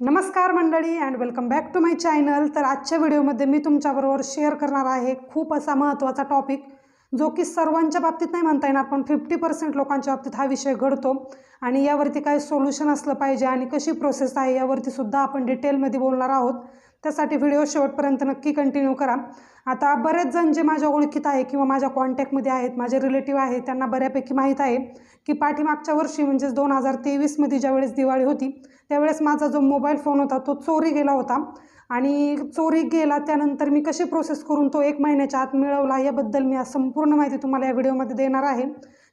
नमस्कार मंडळी and welcome back to my channel तर आजच्या व्हिडिओमध्ये मी तुमच्याबरोबर शेअर करणार आहे खूप असा महत्त्वाचा टॉपिक जो की सर्वांच्या बाबतीत नाही म्हणता येणार पण फिफ्टी पर्सेंट लोकांच्या बाबतीत हा विषय घडतो. आणि यावरती काय सोल्युशन असलं पाहिजे आणि कशी प्रोसेस आहे यावरती सुद्धा आपण डिटेलमध्ये बोलणार आहोत. त्यासाठी व्हिडिओ शेवटपर्यंत नक्की कंटिन्यू करा. आता बरेच जण जे माझ्या ओळखीत आहे किंवा माझ्या कॉन्टॅक्टमध्ये आहेत माझे रिलेटिव्ह आहेत त्यांना बऱ्यापैकी माहीत आहे की पाठीमागच्या वर्षी म्हणजेच दोन हजार तेवीसमध्ये ज्यावेळेस दिवाळी होती त्यावेळेस माझा जो मोबाईल फोन होता तो चोरी गेला होता. आणि चोरी गेला त्यानंतर मी कशी प्रोसेस करून तो एक महिन्याच्या आत मिळवला याबद्दल मी आज संपूर्ण माहिती तुम्हाला या व्हिडिओमध्ये देणार आहे.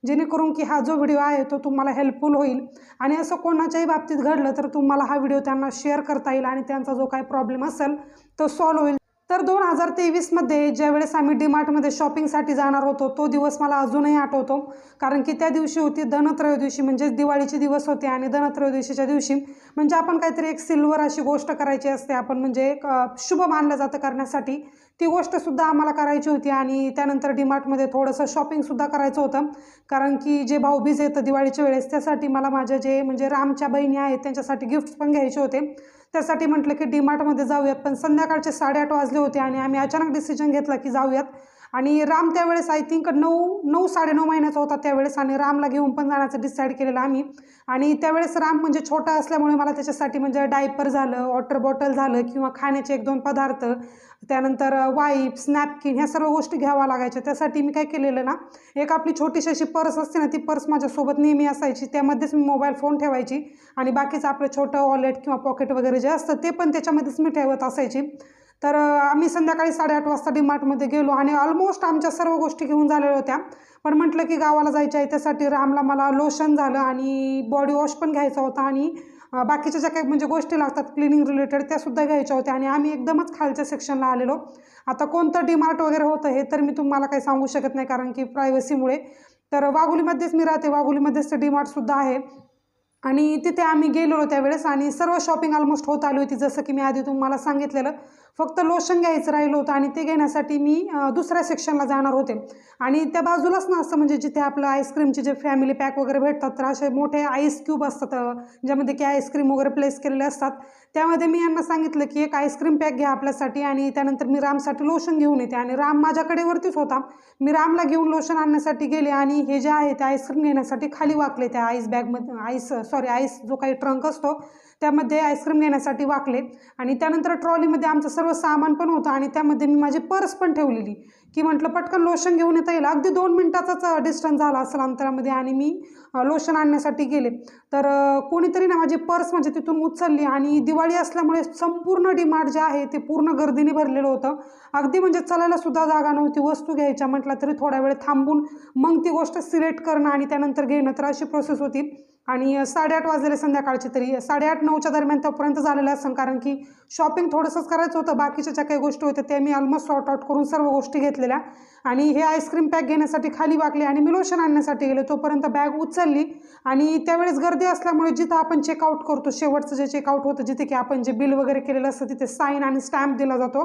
जेणेकरून की हा जो व्हिडिओ आहे तो तुम्हाला हेल्पफुल होईल. आणि असं कोणाच्याही बाबतीत घडलं तर तुम्हाला हा व्हिडिओ त्यांना शेअर करता येईल आणि त्यांचा जो काही प्रॉब्लेम असेल तो सॉल्व होईल. तर दोन हजार तेवीसमध्ये ज्यावेळेस आम्ही डीमार्टमध्ये शॉपिंगसाठी जाणार होतो तो दिवस मला अजूनही आठवतो. कारण की त्या दिवशी होती धनत्रयोदशी म्हणजेच दिवाळीचे दिवस होते आणि धनत्रयोदशीच्या दिवशी म्हणजे आपण काहीतरी एक सिल्वर अशी गोष्ट करायची असते. आपण म्हणजे एक शुभ मानलं जातं करण्यासाठी. ती गोष्टसुद्धा आम्हाला करायची होती आणि त्यानंतर डीमार्टमध्ये थोडंसं शॉपिंगसुद्धा करायचं होतं. कारण की जे भाऊबीज येतं दिवाळीच्या वेळेस त्यासाठी मला माझ्या जे म्हणजे रामच्या बहिणी आहेत त्यांच्यासाठी गिफ्ट्स पण घ्यायचे होते. त्यासाठी म्हटलं की डीमार्टमध्ये जाऊयात. पण संध्याकाळचे साडेआठ वाजले होते आणि आम्ही अचानक डिसिजन घेतला की जाऊयात. आणि राम त्यावेळेस आय थिंक नऊ नऊ साडेनऊ महिन्याचा होता त्यावेळेस आणि रामला घेऊन पण जाण्याचं डिसाईड केलेलं आम्ही. आणि त्यावेळेस राम म्हणजे छोटा असल्यामुळे मला त्याच्यासाठी म्हणजे डायपर झालं वॉटर बॉटल झालं किंवा खाण्याचे एक दोन पदार्थ त्यानंतर वाईप्स नॅपकिन ह्या सर्व गोष्टी घ्याव्या लागायच्या. त्यासाठी मी काय केलेलं ना एक आपली छोटीशी अशी पर्स असते ना ती पर्स माझ्यासोबत नेहमी असायची. त्यामध्येच मी मोबाईल फोन ठेवायची आणि बाकीचं आपलं छोटं वॉलेट किंवा पॉकेट वगैरे जे असतं ते पण त्याच्यामध्येच मी ठेवत असायची. तर आम्ही संध्याकाळी साडेआठ वाजता डीमार्टमध्ये गेलो आणि ऑलमोस्ट आमच्या सर्व गोष्टी घेऊन झालेल्या होत्या. पण म्हटलं की गावाला जायचं आहे त्यासाठी रामला मला लोशन झालं आणि बॉडी वॉश पण घ्यायचा होता आणि बाकीच्या ज्या काही म्हणजे गोष्टी लागतात क्लिनिंग रिलेटेड त्यासुद्धा घ्यायच्या होत्या आणि आम्ही एकदमच खालच्या सेक्शनला आलेलो. आता कोणतं डीमार्ट वगैरे होतं हे तर मी तुम्हाला काही सांगू शकत नाही कारण की प्रायव्हसीमुळे तर वाघोलीमध्येच मी राहते वाघोलीमध्येच ते डीमार्टसुद्धा आहे. आणि तिथे आम्ही गेलेलो त्यावेळेस आणि सर्व शॉपिंग ऑलमोस्ट होत आली होती जसं की मी आधी तुम्हाला सांगितलेलं. फक्त लोशन घ्यायचं राहिलं होतं आणि ते घेण्यासाठी मी दुसऱ्या सेक्शनला जाणार होते. आणि त्या बाजूलाच ना असं म्हणजे जिथे आपलं आईस्क्रीमचे जे फॅमिली पॅक वगैरे भेटतात तर असे मोठे आईस क्यूब असतात ज्यामध्ये की आईस्क्रीम वगैरे प्लेस केलेले असतात. त्यामध्ये मी यांना सांगितलं की एक आईस्क्रीम पॅक घ्या आपल्यासाठी आणि त्यानंतर मी रामसाठी लोशन घेऊन येते. आणि राम माझ्याकडे वरतीच होता. मी रामला घेऊन लोशन आणण्यासाठी गेले आणि हे जे आहे ते आईस्क्रीम घेण्यासाठी खाली वाकले त्या आईस बॅगमध्ये आईस सॉरी आईस जो काही ट्रंक असतो त्यामध्ये आईस्क्रीम घेण्यासाठी वाकले. आणि त्यानंतर ट्रॉलीमध्ये आमचं सर्व सामान पण होतं. आणि त्यामध्ये मी माझी पर्स पण ठेवलेली. की म्हटलं पटकन लोशन घेऊन येता येईल. अगदी दोन मिनटाचाच डिस्टन्स झाला असेल अंतरामध्ये आणि मी लोशन आणण्यासाठी गेले. तर कोणीतरी ना माझी पर्स म्हणजे तिथून उचलली. आणि दिवाळी असल्यामुळे संपूर्ण डिमार्ट जे आहे ते पूर्ण गर्दीने भरलेलं होतं. अगदी म्हणजे चालायला सुद्धा जागा नव्हती वस्तू घ्यायच्या. म्हटलं तरी थोड्या वेळ थांबून मग ती गोष्ट सिलेक्ट करणं आणि त्यानंतर घेणं तर अशी प्रोसेस होती. आणि साडेआठ वाजलेले संध्याकाळची तरी. साडेआठ नऊच्या दरम्यान तोपर्यंत झालेलं असं कारण की शॉपिंग थोडंसंच करायचं होतं. बाकीच्या ज्या काही गोष्टी होत्या त्या मी ऑलमोस्ट सॉर्ट आउट करून सर्व गोष्टी घेतलेल्या. आणि हे आईस्क्रीम पॅक घेण्यासाठी खाली वाकले आणि मी लोशन आणण्यासाठी गेले. तोपर्यंत बॅग उचलली आणि त्यावेळेस गर्दी असल्यामुळे जिथं आपण चेकआउट करतो शेवटचं जे चेकआउट होतं जिथे की आपण जे बिल वगैरे केलेलं असतं तिथे साईन आणि स्टॅम्प दिला जातो.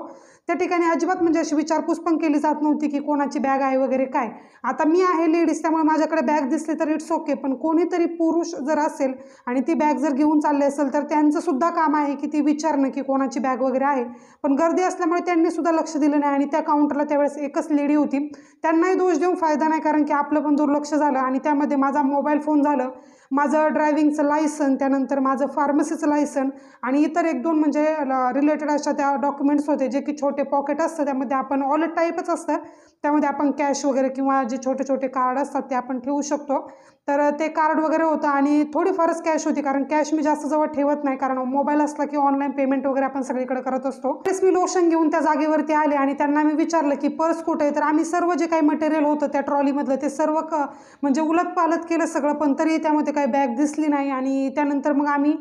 त्या ठिकाणी अजिबात म्हणजे अशी विचारपूस पण केली जात नव्हती की कोणाची बॅग आहे वगैरे काय. आता मी आहे लेडीज त्यामुळे माझ्याकडे बॅग दिसली तर इट्स ओके पण कोणीतरी पुरुष जर असेल आणि ती बॅग जर घेऊन चालले असेल तर त्यांचं सुद्धा काम आहे की ती विचारणं की कोणाची बॅग वगैरे आहे. पण गर्दी असल्यामुळे त्यांनी सुद्धा लक्ष दिलं नाही आणि त्या काउंटरला त्यावेळेस एकच लेडी होती. त्यांनाही दोष देऊन फायदा नाही कारण की आपलं पण दुर्लक्ष झालं आणि त्यामध्ये माझा मोबाईल फोन झालं. माझं ड्रायव्हिंगचं लायसन त्यानंतर माझं फार्मसीचं लायसन आणि इतर एक दोन म्हणजे रिलेटेड अशा त्या डॉक्युमेंट्स होते जे की छोटे पॉकेट असतं. त्यामध्ये आपण वॉलेट टाईपच असतं. त्यामध्ये आपण कॅश वगैरे किंवा जे छोटे छोटे कार्ड असतात ते आपण ठेवू शकतो. तर ते कार्ड वगैरे होतं आणि थोडीफारच कॅश होती कारण कॅश मी जास्त जवळ ठेवत नाही कारण मोबाईल असला की ऑनलाईन पेमेंट वगैरे आपण सगळीकडे करत असतो. तेच मी लोशन घेऊन त्या जागेवरती आले आणि त्यांना मी विचारलं की पर्स कुठे आहे? तर आम्ही सर्व जे काही मटेरियल होतं त्या ट्रॉलीमधलं ते सर्व क म्हणजे उलट पालत केलं सगळं पण तरी त्यामध्ये काही बॅग दिसली नाही आणि त्यानंतर मग आम्ही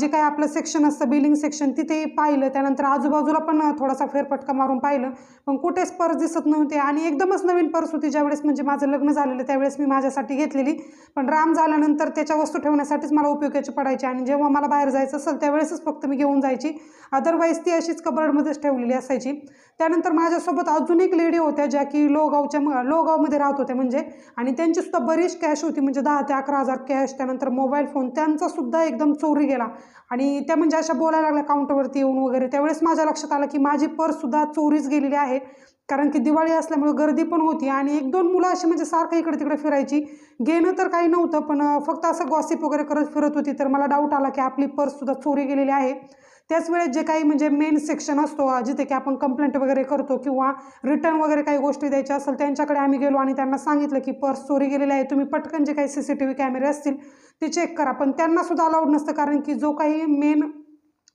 जे काही आपलं सेक्शन असतं बिलिंग सेक्शन तिथे पाहिलं. त्यानंतर आजूबाजूला पण थोडासा फेरफटका मारून पाहिलं. पण कुठेच पर्स दिसत नव्हते. आणि एकदमच नवीन पर्स होती. ज्यावेळेस म्हणजे माझं लग्न झालेलं त्यावेळेस मी माझ्यासाठी घेतलेली. पण राम झाल्यानंतर त्याच्या वस्तू ठेवण्यासाठीच मला उपयोगाची पडायची. आणि जेव्हा मला बाहेर जायचं असेल त्यावेळेसच फक्त मी घेऊन जायची. अदरवाईज ती अशीच कबर्डमध्येच ठेवलेली असायची. त्यानंतर माझ्यासोबत अजून एक लेडी होत्या ज्या की लोगावच्या म- लोगावमध्ये राहत होत्या म्हणजे. आणि त्यांचीसुद्धा बरीच कॅश होती. म्हणजे दहा ते अकरा हजार कॅश त्यानंतर मोबाईल फोन त्यांचासुद्धा एकदम चोरी गेला. செய்யலாம் आणि त्या म्हणजे अशा बोलायला लागल्या काउंटरवरती येऊन वगैरे. त्यावेळेस माझ्या लक्षात आलं की माझी पर्ससुद्धा चोरीच गेलेली आहे. कारण की दिवाळी असल्यामुळे गर्दी पण होती आणि एक दोन मुलं अशी म्हणजे सारखं इकडे तिकडे फिरायची. गेणं तर काही नव्हतं पण फक्त असं गॉसिप वगैरे करत फिरत होती. तर मला डाऊट आला की आपली पर्ससुद्धा चोरी गेलेली आहे. त्याच वेळेस जे काही म्हणजे मेन सेक्शन असतो जिथे की आपण कंप्लेंट वगैरे करतो किंवा रिटर्न वगैरे काही गोष्टी द्यायच्या असेल त्यांच्याकडे आम्ही गेलो आणि त्यांना सांगितलं की पर्स चोरी गेलेली आहे. तुम्ही पटकन जे काही सी सी टी व्ही कॅमेरे असतील ते चेक करा. पण त्यांनासुद्धा अलाउड नसतं. कारण की जो काही मेन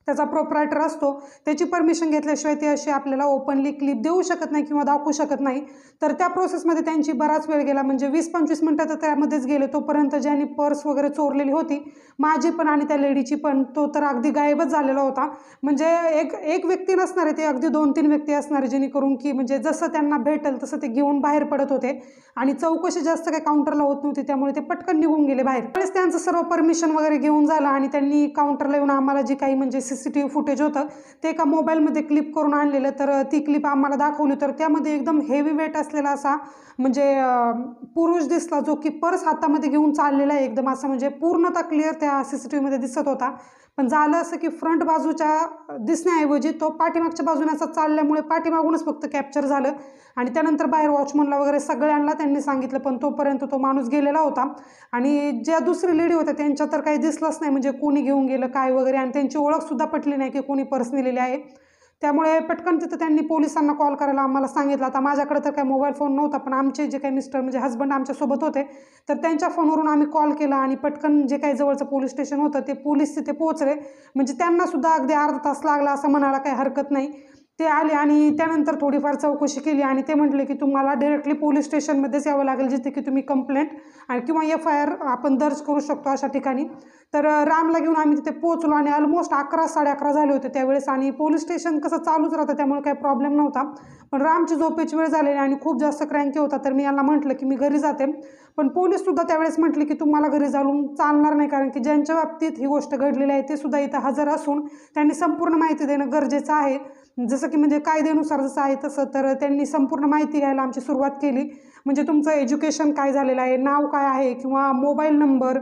त्याचा प्रोप्रायटर असतो त्याची परमिशन घेतल्याशिवाय ते अशी आपल्याला ओपनली क्लिप देऊ शकत नाही किंवा दाखवू शकत नाही. तर त्या प्रोसेसमध्ये त्यांची बराच वेळ गेला म्हणजे वीस पंचवीस मिनटं तर त्यामध्येच गेले तोपर्यंत ज्यांनी पर्स वगैरे चोरलेली होती माझी पण आणि त्या लेडीची पण तो तर अगदी गायबच झालेला होता. म्हणजे एक एक व्यक्ती नसणार आहे ते अगदी दोन तीन व्यक्ती असणार आहे जेणेकरून की म्हणजे जसं त्यांना भेटेल तसं ते घेऊन बाहेर पडत होते. आणि चौकशी जास्त काही काउंटरला होत नव्हती त्यामुळे ते पटकन निघून गेले बाहेर. त्यावेळेस त्यांचं सर्व परमिशन वगैरे घेऊन झालं आणि त्यांनी काउंटरला येऊन आम्हाला जी काही म्हणजे C C T V footage होतं. ते एका मोबाईलमध्ये क्लिप करून आणलेलं तर ती क्लिप आम्हाला दाखवली. तर त्यामध्ये एकदम हेवी वेट असलेला असा म्हणजे पुरुष दिसला जो की पर्स हातामध्ये घेऊन चाललेला आहे. एकदम असा म्हणजे पूर्णतः क्लिअर त्या सी सी टी व्हीमध्ये दिसत होता. पण झालं असं की फ्रंट बाजूच्या दिसण्याऐवजी तो पाठीमागच्या बाजूने असं चालल्यामुळे पाठीमागूनच फक्त कॅप्चर झालं. आणि त्यानंतर बाहेर वॉचमनला वगैरे सगळ्यांना त्यांनी सांगितलं पण तोपर्यंत तो माणूस गेलेला होता. आणि ज्या दुसरी लेडी होत्या त्यांच्या तर काही दिसलंच नाही. म्हणजे कोणी घेऊन गेलं काय वगैरे आणि त्यांची ओळखसुद्धा पटली नाही की कोणी पर्स नेलेली आहे. त्यामुळे पटकन तिथं त्यांनी पोलिसांना कॉल करायला आम्हाला सांगितलं. आता माझ्याकडे तर काही मोबाईल फोन नव्हता पण आमचे जे काही मिस्टर म्हणजे हस्बंड आमच्यासोबत होते तर त्यांच्या फोनवरून आम्ही कॉल केला आणि पटकन जे काही जवळचं पोलीस स्टेशन होतं ते पोलीस तिथे पोहोचले. म्हणजे त्यांनासुद्धा अगदी अर्धा तास लागला असं म्हणायला काही हरकत नाही. ते आले आणि त्यानंतर थोडीफार चौकशी केली आणि ते म्हटले की तुम्हाला डायरेक्टली पोलीस स्टेशनमध्येच यावं लागेल जिथे की तुम्ही कंप्लेंट आणि किंवा एफ आय आर आपण दर्ज करू शकतो अशा ठिकाणी. तर रामला घेऊन आम्ही तिथे पोहोचलो आणि ऑलमोस्ट अकरा साडे अकरा झाले होते त्यावेळेस आणि पोलीस स्टेशन कसं चालूच राहतं त्यामुळे काही प्रॉब्लेम नव्हता. पण रामची झोपेची वेळ झालेली आणि खूप जास्त क्रँकी होता तर मी यांना म्हटलं की मी घरी जाते. पण पोलीससुद्धा त्यावेळेस म्हटले की तुम्हाला घरी जाऊन चालणार नाही कारण की ज्यांच्या बाबतीत ही गोष्ट घडलेली आहे ते सुद्धा इथं हजर असून त्यांनी संपूर्ण माहिती देणं गरजेचं आहे. जसं की म्हणजे कायद्यानुसार जसं आहे तसं तर त्यांनी संपूर्ण माहिती घ्यायला आमची सुरुवात केली. म्हणजे तुमचं एज्युकेशन काय झालेलं आहे नाव काय आहे किंवा मोबाईल नंबर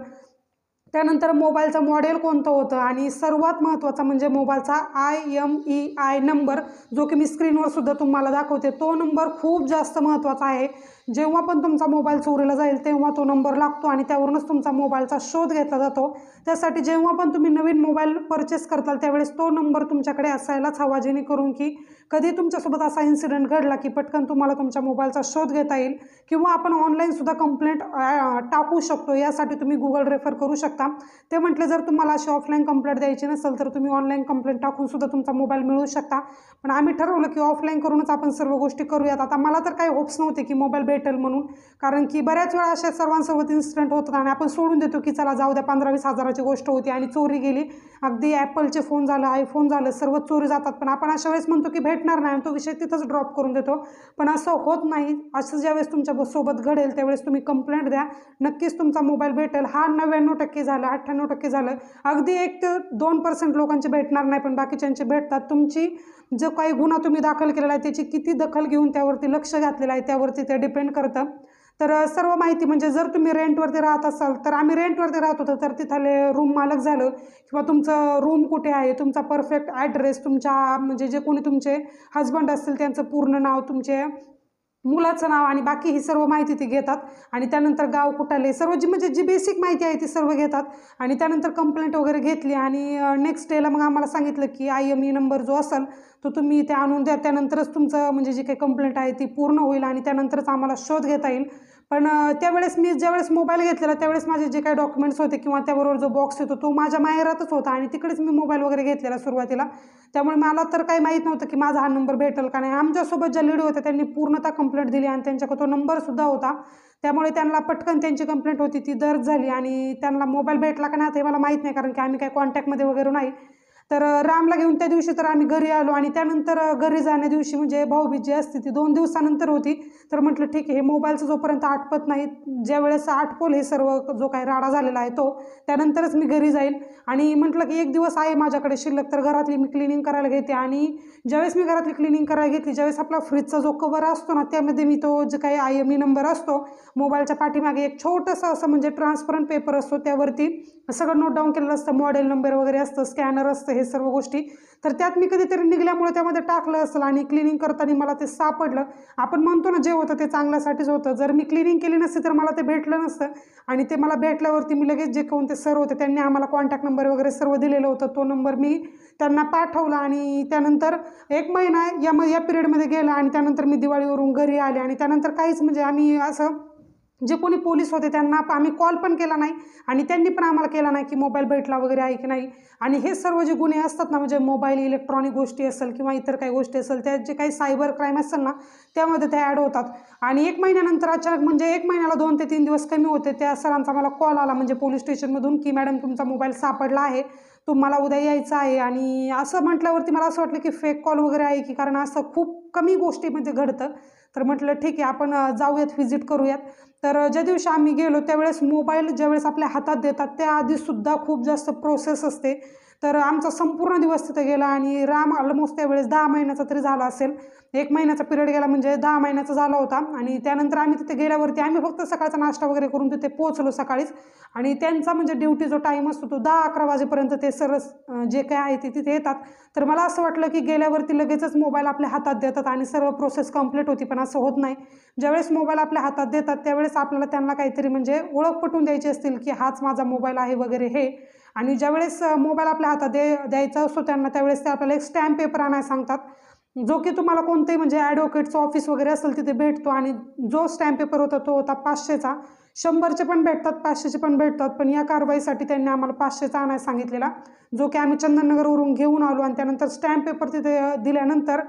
त्यानंतर मोबाईलचं मॉडेल कोणतं होतं? आणि सर्वात महत्त्वाचा म्हणजे मोबाईलचा I M E I number जो की मी स्क्रीनवर सुद्धा तुम्हाला दाखवते तो नंबर खूप जास्त महत्त्वाचा आहे. जेव्हा पण तुमचा मोबाईल चोरीला जाईल तेव्हा तो नंबर लागतो आणि त्यावरूनच तुमचा मोबाईलचा शोध घेतला जातो. त्यासाठी जेव्हा पण तुम्ही नवीन मोबाईल परचेस करताल त्यावेळेस तो नंबर तुमच्याकडे असायलाच हवा जेणेकरून की कधी तुमच्यासोबत असा इन्सिडेंट घडला की पटकन तुम्हाला तुमच्या मोबाईलचा शोध घेता येईल? किंवा आपण ऑनलाईनसुद्धा कंप्लेंट टाकू शकतो यासाठी तुम्ही गुगल रेफर करू शकता. ते म्हटलं जर तुम्हाला अशी ऑफलाईन कंप्लेंट द्यायची नसेल तर तुम्ही ऑनलाईन कंप्लेंट टाकूनसुद्धा तुमचा मोबाईल मिळू शकता. पण आम्ही ठरवलं की ऑफलाईन करूनच आपण सर्व गोष्टी करूयात. आता मला तर काही होप्स नव्हते की मोबाईल भेटेल म्हणून. कारण की बऱ्याच वेळा अशा सर्वांसोबत इन्सिडेंट होतात आणि आपण सोडून देतो की चला जाऊ द्या पंधरा वीस हजाराची गोष्ट होती आणि चोरी गेली. अगदी ॲपलचे फोन झालं आयफोन झालं सर्व चोरी जातात. पण आपण अशा वेळेस म्हणतो की भेट भेटणार नाही आणि तो विषय तिथंच ड्रॉप करून देतो. पण असं होत नाही. असं ज्यावेळेस तुमच्यासोबत घडेल त्यावेळेस तुम्ही कंप्लेंट द्या. नक्कीच तुमचा मोबाईल भेटेल. हा नव्याण्णव टक्के झालं अठ्ठ्याण्णव टक्के झालं. अगदी एक ते दोन पर्सेंट लोकांचे भेटणार नाही पण बाकीच्यांचे भेटतात. तुमची जो काही गुन्हा तुम्ही दाखल केलेला आहे त्याची किती दखल घेऊन त्यावरती लक्ष घातलेलं आहे त्यावरती ते डिपेंड करतं. तर सर्व माहिती म्हणजे जर तुम्ही रेंटवरती राहत असाल तर आम्ही रेंटवरती राहत होतो तर तिथले रूम मालक झालं किंवा तुमचं रूम कुठे आहे तुमचा परफेक्ट ॲड्रेस तुमच्या म्हणजे जे कोणी तुमचे हजबंड असतील त्यांचं पूर्ण नाव तुमचे मुलाचं नाव आणि बाकी ही सर्व माहिती ते घेतात. आणि त्यानंतर गाव कुठाले सर्व जी म्हणजे जी बेसिक माहिती आहे ती सर्व घेतात. आणि त्यानंतर कंप्लेंट वगैरे घेतली आणि नेक्स्ट डेला मग आम्हाला सांगितलं की आय एम ई नंबर जो असेल तो तुम्ही ते आणून द्या. त्यानंतरच तुमचं म्हणजे जी काही कंप्लेंट आहे ती पूर्ण होईल आणि त्यानंतरच आम्हाला शोध घेता येईल. पण त्यावेळेस मी ज्यावेळेस मोबाईल घेतलेला त्यावेळेस माझे जे काही डॉक्युमेंट्स होते किंवा त्याबरोबर जो बॉक्स येतो तो माझ्या माहेरातच होता आणि तिकडेच मी मोबाईल वगैरे घेतलेला सुरुवातीला. त्यामुळे मला तर काही माहीत नव्हतं की माझा हा नंबर भेटेल का नाही. आमच्यासोबत ज्या लेडी होत्या त्यांनी पूर्णतः कंप्लेंट दिली आणि त्यांच्याकडे तो नंबरसुद्धा होता. त्यामुळे त्यांना पटकन त्यांची कंप्लेंट होती ती दर्ज झाली आणि त्यांना मोबाईल भेटला का नाही ते मला माहीत नाही कारण की आम्ही काही कॉन्टॅक्टमध्ये वगैरे नाही. तर रामला घेऊन त्या दिवशी तर आम्ही घरी आलो आणि त्यानंतर घरी जाण्या दिवशी म्हणजे भाऊबीज जी असते ती दोन दिवसानंतर होती. तर म्हटलं ठीक आहे हे मोबाईलचं जोपर्यंत आटपत नाही ज्या वेळेस आटपोल हे सर्व जो काही राडा झालेला आहे तो त्यानंतरच मी घरी जाईल. आणि म्हटलं की एक दिवस आहे माझ्याकडे शिल्लक तर घरातली मी क्लिनिंग करायला घेते. आणि ज्यावेळेस मी घरातली क्लिनिंग करायला घेतली ज्यावेळेस आपला फ्रीजचा जो कवर असतो ना त्यामध्ये मी तो जे काही आय एम ई नंबर असतो मोबाईलच्या पाठीमागे एक छोटंसं असं म्हणजे ट्रान्सपरंट पेपर असतो त्यावरती सगळं नोट डाऊन केलेलं असतं मॉडेल नंबर वगैरे असतं स्कॅनर असतं हे सर्व गोष्टी. तर त्यात मी कधीतरी निघल्यामुळे त्यामध्ये टाकलं असेल आणि क्लिनिंग करताना मला ते सापडलं. आपण म्हणतो ना जे होतं ते चांगल्यासाठीच होतं. जर मी क्लिनिंग केली नसती तर मला ते भेटलं नसतं. आणि ते मला भेटल्यावरती मी लगेच जे कोणते सर होते त्यांनी आम्हाला कॉन्टॅक्ट नंबर वगैरे सर्व दिलेलं होतं. तो नंबर मी त्यांना पाठवला आणि त्यानंतर एक महिना या म या पिरियडमध्ये गेला आणि त्यानंतर मी दिवाळीवरून घरी आले. आणि त्यानंतर काहीच म्हणजे आम्ही असं जे कोणी पोलीस होते त्यांना आम्ही कॉल पण केला नाही. आणि त्यांनी पण आम्हाला केला नाही की मोबाईल भेटला वगैरे आहे की नाही. आणि हे सर्व जे गुन्हे असतात ना म्हणजे मोबाईल इलेक्ट्रॉनिक गोष्टी असेल किंवा इतर काही गोष्टी असेल त्या जे काही सायबर क्राईम असेल ना त्यामध्ये ते ॲड होतात. आणि एक महिन्यानंतर अचानक म्हणजे एक महिन्याला दोन ते तीन दिवस कमी होते त्या सरांचा मला कॉल आला. म्हणजे पोलीस स्टेशनमधून की मॅडम तुमचा मोबाईल सापडला आहे. तुम्हाला उद्या यायचं आहे. आणि असं म्हटल्यावरती मला असं वाटलं की फेक कॉल वगैरे आहे की कारण असं खूप कमी गोष्टीमध्ये घडतं. तर म्हटलं ठीक आहे आपण जाऊयात व्हिजिट करूयात. तर ज्या दिवशी आम्ही गेलो त्यावेळेस मोबाईल ज्यावेळेस आपल्या हातात देतात त्याआधीसुद्धा खूप जास्त प्रोसेस असते. तर आमचा संपूर्ण दिवस तिथे गेला आणि राम ऑलमोस्ट त्यावेळेस दहा महिन्याचा तरी झाला असेल. एक महिन्याचा पिरियड गेला म्हणजे दहा महिन्याचा झाला होता. आणि त्यानंतर आम्ही तिथे गेल्यावरती आम्ही फक्त सकाळचा नाश्ता वगैरे करून तिथे पोहोचलो सकाळीच. आणि त्यांचा म्हणजे ड्युटी जो टाईम असतो तो दहा अकरा वाजेपर्यंत ते सरस जे काय आहे ते तिथे येतात. तर मला असं वाटलं की गेल्यावरती लगेचच मोबाईल आपल्या हातात देतात आणि सर्व प्रोसेस कंप्लीट होती. पण असं होत नाही. ज्यावेळेस मोबाईल आपल्या हातात देतात त्यावेळेस आपल्याला त्यांना काहीतरी म्हणजे ओळख पटवून द्यायची असतील की हाच माझा मोबाईल आहे वगैरे हे. आणि ज्यावेळेस मोबाईल आपल्या हातात दे द्यायचा असतो त्यांना त्यावेळेस ते आपल्याला एक स्टॅम्प पेपर आणायला सांगतात. जो की तुम्हाला कोणतेही म्हणजे ॲडव्होकेटचं ऑफिस वगैरे असेल तिथे भेटतो. आणि जो स्टॅम्प पेपर होता तो होता पाचशेचा. शंभरचे पण भेटतात पाचशेचे पण भेटतात. पण या कारवाईसाठी त्यांनी आम्हाला पाचशेचा आणायला सांगितलेला. जो की आम्ही चंदननगरवरून घेऊन आलो आणि त्यानंतर स्टॅम्प पेपर तिथे दिल्यानंतर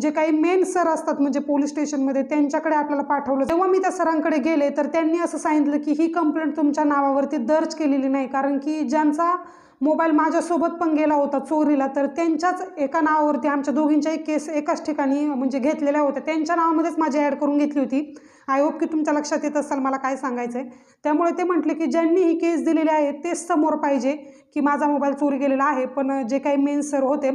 जे काही मेन सर असतात म्हणजे पोलीस स्टेशनमध्ये त्यांच्याकडे आपल्याला पाठवलं. जेव्हा मी त्या सरांकडे गेले तर त्यांनी असं सांगितलं की ही कंप्लेंट तुमच्या नावावरती दर्ज केलेली नाही. कारण की ज्यांचा मोबाईल माझ्यासोबत पण गेला होता चोरीला तर त्यांच्याच एका नावावरती आमच्या दोघींच्याही केस एकाच ठिकाणी म्हणजे घेतलेल्या होत्या. त्यांच्या नावामध्येच माझी ॲड करून घेतली होती. आय होप की तुमच्या लक्षात येत असाल मला काय सांगायचं आहे त्यामुळे ते म्हटले की ज्यांनी ही केस दिलेली आहे तेच समोर पाहिजे की माझा मोबाईल चोरी गेलेला आहे. पण जे काही मेन सर होते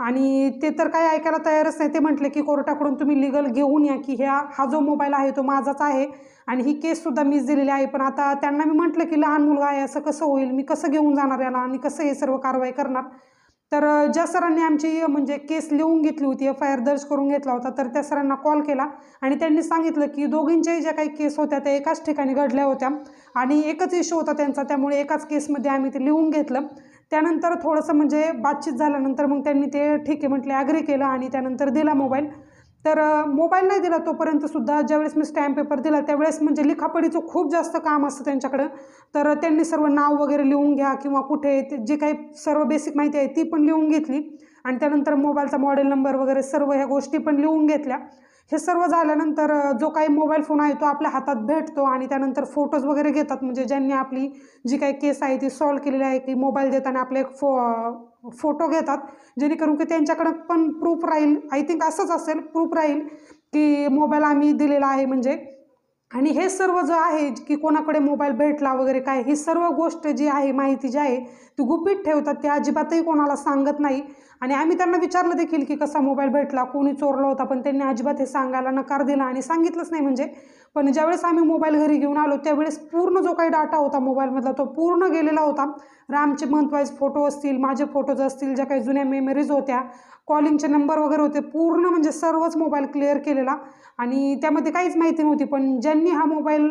आणि ते तर काही ऐकायला तयारच नाही. ते म्हटले की कोर्टाकडून तुम्ही लिगल घेऊन या की ह्या हा जो मोबाईल आहे तो माझाच आहे. आणि ही केससुद्धा मीच दिलेली आहे. पण आता त्यांना मी म्हटलं की लहान मुलगा आहे असं कसं होईल? मी कसं घेऊन जाणार याला? आणि कसं हे सर्व कारवाई करणार? तर ज्या सरांनी आमची म्हणजे केस लिहून घेतली होती एफ आय आर दर्ज करून घेतला होता तर त्या सरांना कॉल केला. आणि त्यांनी सांगितलं की दोघींच्याही ज्या काही केस होत्या त्या एकाच ठिकाणी घडल्या होत्या. आणि एकच इश्यू होता त्यांचा त्यामुळे एकाच केसमध्ये आम्ही ते लिहून घेतलं. त्यानंतर थोडंसं म्हणजे बातचीत झाल्यानंतर मग त्यांनी ते ठीक आहे म्हटले ॲग्री केलं आणि त्यानंतर दिला मोबाईल तर मोबाईल नाही दिला तोपर्यंतसुद्धा ज्यावेळेस मी स्टॅम्प पेपर दिला त्यावेळेस म्हणजे लिखापडीचं खूप जास्त काम असतं त्यांच्याकडं. तर त्यांनी सर्व नाव वगैरे लिहून घ्या किंवा कुठे जे काही सर्व बेसिक माहिती आहे ती पण लिहून घेतली. आणि त्यानंतर मोबाईलचा मॉडेल नंबर वगैरे सर्व ह्या गोष्टी पण लिहून घेतल्या. हे सर्व झाल्यानंतर जो काही मोबाईल फोन आहे तो आपल्या हातात भेटतो आणि त्यानंतर फोटोज वगैरे घेतात. म्हणजे ज्यांनी आपली जी काही केस आहे ती सॉल्व केलेली आहे की मोबाईल देताना आपले एक फो फोटो घेतात. जेणेकरून की त्यांच्याकडं पण प्रूफ राहील. आय थिंक असंच असेल प्रूफ राहील की मोबाईल आम्ही दिलेला आहे म्हणजे. आणि हे सर्व जो आहे की कोणाकडे मोबाईल भेटला वगैरे काय ही सर्व गोष्ट जी आहे माहिती जी आहे ती गुपित ठेवतात. ते अजिबातही कोणाला सांगत नाही. आणि आम्ही त्यांना विचारलं देखील की कसा मोबाईल भेटला कोणी चोरला होता पण त्यांनी अजिबात हे सांगायला नकार दिला आणि सांगितलंच नाही म्हणजे. पण ज्यावेळेस आम्ही मोबाईल घरी घेऊन आलो त्यावेळेस पूर्ण जो काही डाटा होता मोबाईलमधला तो पूर्ण गेलेला होता. रामचे मंथवाईज फोटो असतील माझे फोटोज असतील ज्या काही जुन्या मेमरीज होत्या कॉलिंगचे नंबर वगैरे होते पूर्ण म्हणजे सर्वच मोबाईल क्लिअर केलेला. आणि त्यामध्ये काहीच माहिती नव्हती पण ज्यांनी हा मोबाईल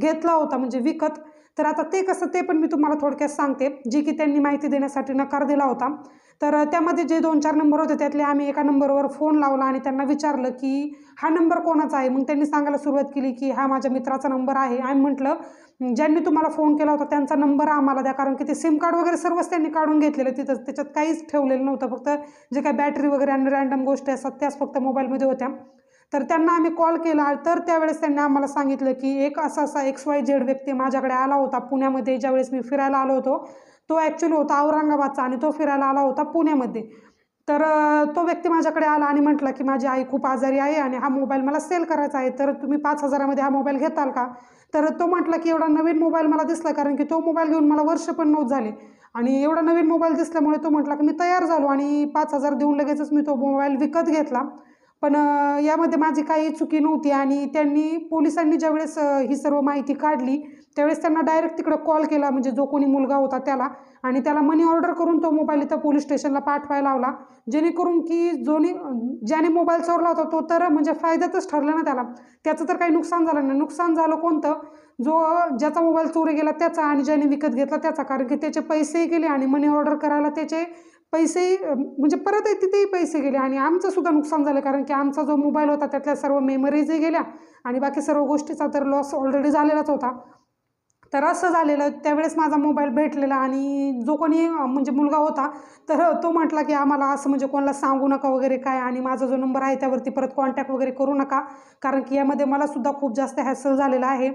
घेतला होता म्हणजे विकत तर आता ते कसं ते पण मी तुम्हाला थोडक्यात सांगते जी की त्यांनी माहिती देण्यासाठी नकार दिला होता. तर त्यामध्ये जे दोन चार नंबर होते त्यातले आम्ही एका नंबरवर फोन लावला आणि त्यांना विचारलं की हा नंबर कोणाचा आहे? मग त्यांनी सांगायला सुरुवात केली की हा माझ्या मित्राचा नंबर आहे. आम्ही म्हटलं ज्यांनी तुम्हाला फोन केला होता त्यांचा नंबर आम्हाला द्या. कारण की ते सिम कार्ड वगैरे सर्वच त्यांनी काढून घेतलेलं तिथं त्याच्यात काहीच ठेवलेलं नव्हतं. फक्त जे काही बॅटरी वगैरे आणि रँडम गोष्टी असतात त्याच फक्त मोबाईलमध्ये होत्या. तर त्यांना आम्ही कॉल केला. तर त्यावेळेस त्यांनी आम्हाला सांगितलं की एक असा असा एक्स वाय झेड व्यक्ती माझ्याकडे आला होता पुण्यामध्ये. ज्यावेळेस मी फिरायला आलो होतो तो ॲक्च्युली होता औरंगाबादचा आणि तो फिरायला आला होता पुण्यामध्ये. तर तो व्यक्ती माझ्याकडे आला आणि म्हटला की माझी आई खूप आजारी आहे आणि हा मोबाईल मला सेल करायचा आहे. तर तुम्ही पाच हजारामध्ये हा मोबाईल घेताल का? तर तो म्हटला की एवढा नवीन मोबाईल मला दिसला कारण की तो मोबाईल घेऊन मला वर्ष पण नव्हत झाले. आणि एवढा नवीन मोबाईल दिसल्यामुळे तो म्हटला की मी तयार झालो आणि पाच हजार देऊन लगेचच मी तो मोबाईल विकत घेतला. पण यामध्ये माझी काही चुकी नव्हती आणि त्यांनी पोलिसांनी ज्यावेळेस ही सर्व माहिती काढली त्यावेळेस त्यांना डायरेक्ट तिकडं कॉल केला म्हणजे जो कोणी मुलगा होता त्याला. आणि त्याला मनी ऑर्डर करून तो मोबाईल इथं पोलीस स्टेशनला पाठवायला लावला. जेणेकरून की जोनी ज्याने मोबाईल चोरला होता तो तर म्हणजे फायद्यातच ठरला ना त्याला. त्याचं तर काही नुकसान झालं नाही. नुकसान झालं कोणतं? जो ज्याचा मोबाईल चोरी गेला त्याचा आणि ज्याने विकत घेतला त्याचा. कारण की त्याचे पैसेही गेले आणि मनी ऑर्डर करायला त्याचे पैसेही म्हणजे परत तिथेही पैसे गेले आणि आमचं सुद्धा नुकसान झालं कारण की आमचा जो मोबाईल होता त्यातल्या सर्व मेमरीजही गेल्या आणि बाकी सर्व गोष्टीचा तर लॉस ऑलरेडी झालेलाच होता. तर असं झालेलं त्यावेळेस माझा मोबाईल भेटलेला आणि जो कोणी म्हणजे मुलगा होता तर तो म्हटला की आम्हाला असं म्हणजे कोणाला सांगू नका वगैरे काय आणि माझा जो नंबर आहे त्यावरती परत कॉन्टॅक्ट वगैरे करू नका. कारण की यामध्ये मला सुद्धा खूप जास्त हॅसल झालेला आहे.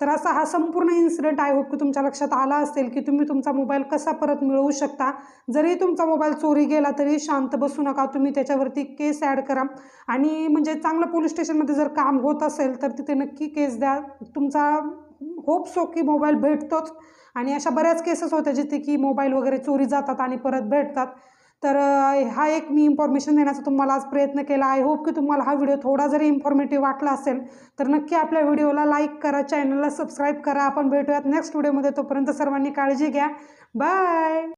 तर असा हा संपूर्ण इन्सिडेंट आय होप की तुमच्या लक्षात आला असेल की तुम्ही तुमचा मोबाईल कसा परत मिळवू शकता. जरी तुमचा मोबाईल चोरी गेला तरी शांत बसू नका तुम्ही त्याच्यावरती केस ॲड करा. आणि म्हणजे चांगलं पोलीस स्टेशनमध्ये जर काम होत असेल तर तिथे नक्की केस द्या. तुमचा होप सो की मोबाईल भेटतोच. आणि अशा बऱ्याच केसेस होत्या जिथे की मोबाईल वगैरे चोरी जातात आणि परत भेटतात. तर हा एक मी इन्फॉर्मेशन देण्याचा तुम्हाला आज प्रयत्न केला. आय होप की तुम्हाला हा व्हिडिओ थोडा जरी इन्फॉर्मेटिव्ह वाटला असेल तर नक्की आपल्या व्हिडिओला लाईक करा चॅनलला सबस्क्राईब करा. आपण भेटूयात नेक्स्ट व्हिडिओमध्ये तोपर्यंत सर्वांनी काळजी घ्या. बाय